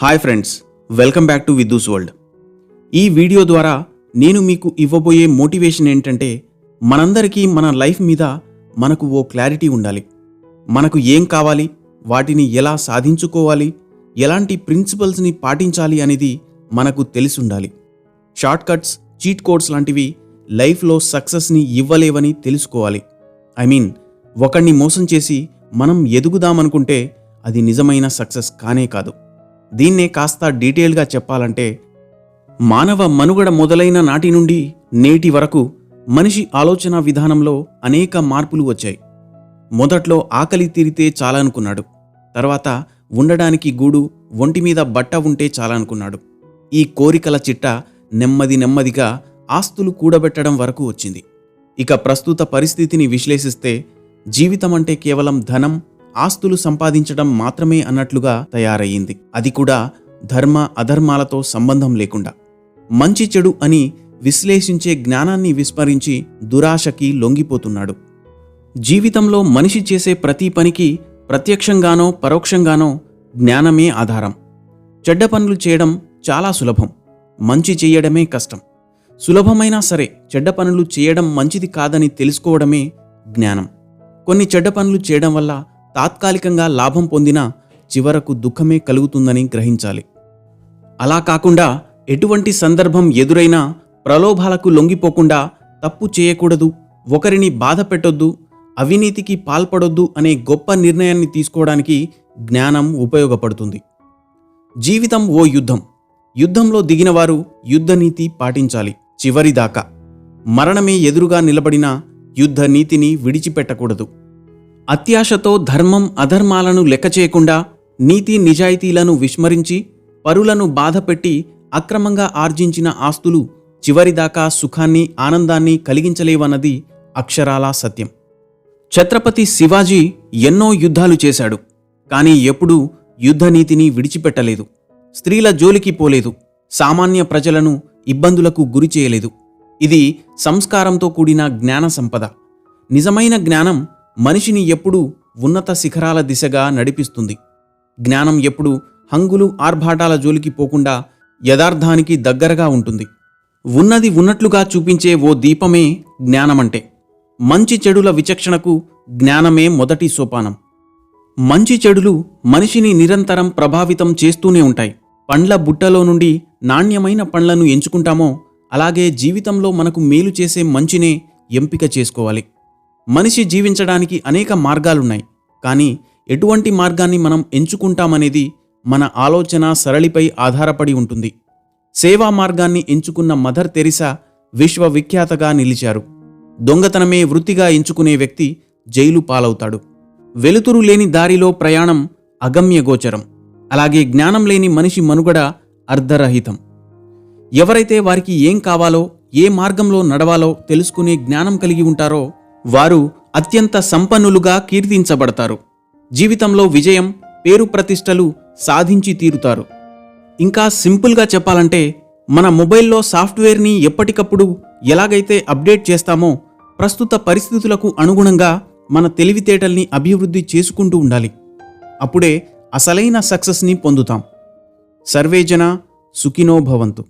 Hi friends welcome back to Vidu's world ఈ video ద్వారా నేను మీకు ఇవ్వబోయే మోటివేషన్ ఏంటంటే మనందరికీ మన లైఫ్ మీద మనకు ఓ క్లారిటీ ఉండాలి. మనకు ఏం కావాలి వాటిని ఎలా సాధించుకోవాలి ఎలాంటి ప్రిన్సిపల్స్ని పాటించాలి అనేది మనకు తెలిసి ఉండాలి షార్ట్ కట్స్ చీట్ కోడ్స్ లాంటివి లైఫ్లో సక్సెస్ని ఇవ్వలేవని తెలుసుకోవాలి. ఐ మీన్ ఒకణ్ణి మోసం చేసి మనం ఎదుగుదామనుకుంటే అది నిజమైన సక్సెస్ కానే కాదు. దీన్నే కాస్త డీటెయిల్గా చెప్పాలంటే మానవ మనుగడ మొదలైన నాటి నుండి నేటి వరకు మనిషి ఆలోచన విధానంలో అనేక మార్పులు వచ్చాయి. మొదట్లో ఆకలి తీరితే చాలనుకున్నాడు. తర్వాత ఉండడానికి గూడు ఒంటి మీద బట్ట ఉంటే చాలనుకున్నాడు. ఈ కోరికల చిట్ట నెమ్మది నెమ్మదిగా ఆస్తులు కూడబెట్టడం వరకు వచ్చింది. ఇక ప్రస్తుత పరిస్థితిని విశ్లేషిస్తే జీవితం అంటే కేవలం ధనం ఆస్తులు సంపాదించడం మాత్రమే అన్నట్లుగా తయారయ్యింది. అది కూడా ధర్మ అధర్మాలతో సంబంధం లేకుండా. మంచి చెడు అని విశ్లేషించే జ్ఞానాన్ని విస్మరించి దురాశకి లొంగిపోతున్నాడు. జీవితంలో మనిషి చేసే ప్రతి పనికి ప్రత్యక్షంగానో పరోక్షంగానో జ్ఞానమే ఆధారం. చెడ్డ పనులు చేయడం చాలా సులభం. మంచి చేయడమే కష్టం. సులభమైనా సరే చెడ్డ పనులు చేయడం మంచిది కాదని తెలుసుకోవడమే జ్ఞానం. కొన్ని చెడ్డ పనులు చేయడం వల్ల తాత్కాలికంగా లాభం పొందినా చివరకు దుఃఖమే కలుగుతుందని గ్రహించాలి. అలా కాకుండా ఎటువంటి సందర్భం ఎదురైనా ప్రలోభాలకు లొంగిపోకుండా తప్పు చేయకూడదు ఒకరిని బాధ పెట్టొద్దు అవినీతికి పాల్పడొద్దు అనే గొప్ప నిర్ణయాన్ని తీసుకోవడానికి జ్ఞానం ఉపయోగపడుతుంది. జీవితం ఓ యుద్ధం. యుద్ధంలో దిగినవారు యుద్ధనీతి పాటించాలి చివరిదాకా. మరణమే ఎదురుగా నిలబడిన యుద్ధ నీతిని విడిచిపెట్టకూడదు. అత్యాశతో ధర్మం అధర్మాలను లెక్క చేయకుండా నీతి నిజాయితీలను విస్మరించి పరులను బాధపెట్టి అక్రమంగా ఆర్జించిన ఆస్తులు చివరిదాకా సుఖాన్ని ఆనందాన్ని కలిగించలేవన్నది అక్షరాలా సత్యం. ఛత్రపతి శివాజీ ఎన్నో యుద్ధాలు చేశాడు కానీ ఎప్పుడూ యుద్ధనీతిని విడిచిపెట్టలేదు స్త్రీల జోలికి పోలేదు సామాన్య ప్రజలను ఇబ్బందులకు గురి చేయలేదు ఇది సంస్కారంతో కూడిన జ్ఞాన సంపద. నిజమైన జ్ఞానం మనిషిని ఎప్పుడూ ఉన్నత శిఖరాల దిశగా నడిపిస్తుంది. జ్ఞానం ఎప్పుడు హంగులు ఆర్భాటాల జోలికి పోకుండా యథార్థానికి దగ్గరగా ఉంటుంది. ఉన్నది ఉన్నట్లుగా చూపించే ఓ దీపమే జ్ఞానమంటే. మంచి చెడుల విచక్షణకు జ్ఞానమే మొదటి సోపానం. మంచి చెడులు మనిషిని నిరంతరం ప్రభావితం చేస్తూనే ఉంటాయి. పండ్ల బుట్టలో నుండి నాణ్యమైన పండ్లను ఎంచుకుంటామో అలాగే జీవితంలో మనకు మేలు చేసే మంచినే ఎంపిక చేసుకోవాలి. మనిషి జీవించడానికి అనేక మార్గాలున్నాయి. కానీ ఎటువంటి మార్గాన్ని మనం ఎంచుకుంటామనేది మన ఆలోచన సరళిపై ఆధారపడి ఉంటుంది. సేవా మార్గాన్ని ఎంచుకున్న మదర్ తెరిసా విశ్వవిఖ్యాతగా నిలిచారు. దొంగతనమే వృత్తిగా ఎంచుకునే వ్యక్తి జైలు పాలవుతాడు. వెలుతురు లేని దారిలో ప్రయాణం అగమ్యగోచరం అలాగే జ్ఞానం లేని మనిషి మనుగడ అర్ధరహితం. ఎవరైతే వారికి ఏం కావాలో ఏ మార్గంలో నడవాలో తెలుసుకునే జ్ఞానం కలిగి ఉంటారో వారు అత్యంత సంపన్నులుగా కీర్తించబడతారు. జీవితంలో విజయం పేరు ప్రతిష్టలు సాధించి తీరుతారు. ఇంకా సింపుల్గా చెప్పాలంటే మన మొబైల్లో సాఫ్ట్వేర్ని ఎప్పటికప్పుడు ఎలాగైతే అప్డేట్ చేస్తామో ప్రస్తుత పరిస్థితులకు అనుగుణంగా మన తెలివితేటల్ని అభివృద్ధి చేసుకుంటూ ఉండాలి. అప్పుడే అసలైన సక్సెస్ని పొందుతాం. సర్వేజన సుఖినో భవంతు.